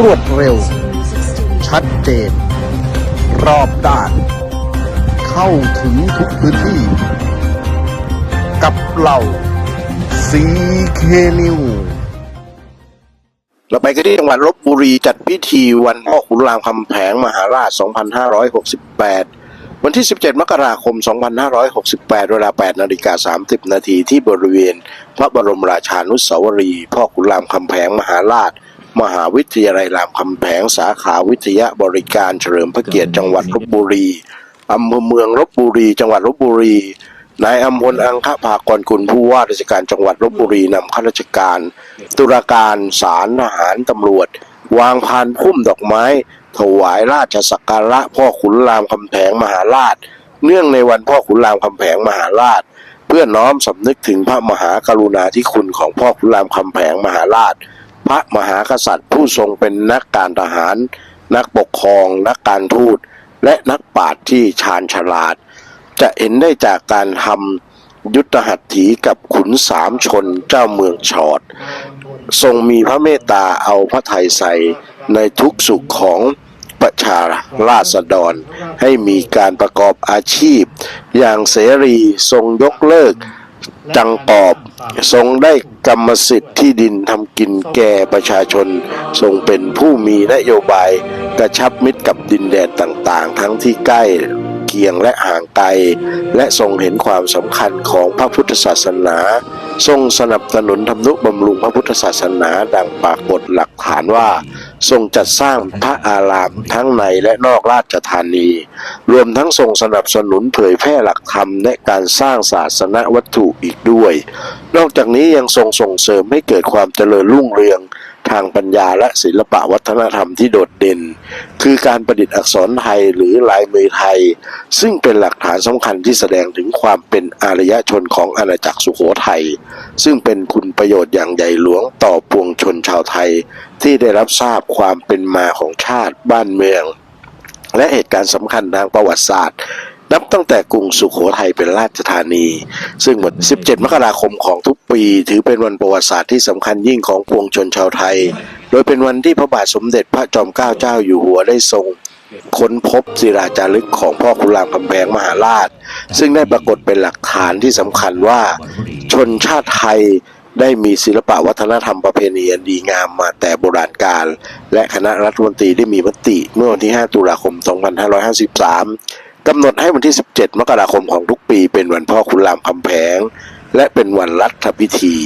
รวดเร็ว ชัดเจน รอบด้าน เข้าถึงทุกพื้นที่ กับเราซีเคนิวเราไปกันที่จังหวัดลบบุรีจัดพิธีวันพ่อขุนรามคำแผงมหาราช 2568 วันที่ 17 มกราคม 2568 เวลา 8 นาฬิกา 30 นาทีที่บริเวณ พระบรมราชานุสาวรีย์พ่อขุนรามคำแผงมหาราช มหาวิทยาลัยรามคำแผงสาขาวิทยาบริการเฉลิมพระเกียรติจังหวัดลบบุรีอำเภอเมืองลบบุรี จังหวัดลบบุรีนายอำพลอังคภากรกุลผู้ว่าราชการจังหวัดลบบุรีนำข้าราชการ ตุลาการศาลทหารตำรวจ วางพานพุ่มดอกไม้ ถวายราชสักการะพ่อขุนรามคำแผงมหาราช เนื่องในวันพ่อขุนรามคำแผงมหาราช เพื่อน้อมสำนึกถึงพระมหากรุณาธิคุณของพ่อขุนรามคำแผงมหาราช พระมหากษัตริย์ผู้ทรงเป็นนักการทหาร นักปกครอง นักการทูต และนักปราชญ์ที่ชาญฉลาด จะเห็นได้จากการทำยุทธหัตถีกับขุนสามชนเจ้าเมืองชอด ทรงมีพระเมตตาเอาพระไทยใส่ในทุกสุขของประชาราษฎร ให้มีการประกอบอาชีพ อย่างเสรีทรงยกเลิก จังกอบทรงได้กรรมสิทธิ์ที่ดินทำกินแก่ประชาชน ทรงเป็นผู้มีนโยบายกระชับมิตรกับดินแดนต่างๆ ทั้งที่ใกล้เคียงและห่างไกล และทรงเห็นความสำคัญของพระพุทธศาสนา ทรงสนับสนุนทำนุบำรุงพระพุทธศาสนาดังปรากฏหลักฐานว่า ทรงจัดสร้างพระอารามทั้งในและนอกราชธานี รวมทั้งทรงสนับสนุนเผยแพร่หลักธรรมและการสร้างศาสนวัตถุอีกด้วย นอกจากนี้ยังทรงส่งเสริมให้เกิดความเจริญรุ่งเรือง ทางปัญญาและศิลปะวัฒนธรรมที่โดดเด่น คือการประดิษฐ์อักษรไทยหรือลายมือไทย ซึ่งเป็นหลักฐานสำคัญที่แสดงถึงความเป็นอารยชนของอาณาจักรสุโขทัยซึ่งเป็นคุณประโยชน์อย่างใหญ่หลวงต่อปวงชนชาวไทย ที่ได้รับทราบความเป็นมาของชาติบ้านเมือง และเหตุการณ์สำคัญทางประวัติศาสตร์ นับตั้งแต่กรุงสุขโขทัยเป็นราชธานี ซึ่งวัน17 มกราคมของทุกปี ถือเป็นวันประวัติศาสตร์ที่สำคัญยิ่งของปวงชนชาวไทย โดยเป็นวันที่พระบาทสมเด็จพระจอมเกล้าเจ้าอยู่หัวได้ทรงค้นพบศิลาจารึกของพ่อขุนรามคำแพงมหาราช ซึ่งได้ปรากฏเป็นหลักฐานที่สำคัญว่า ชนชาติไทยได้มีศิลปะวัฒนธรรมประเพณีอันดีงามมาแต่โบราณกาลและคณะรัฐมนตรีได้มีมติเมื่อวันที่ 5 ตุลาคม 2553 กำหนดให้วันที่ 17 มกราคมของทุกปีเป็นวันพ่อขุนรามคำแพง และเป็นวันรัฐพิธี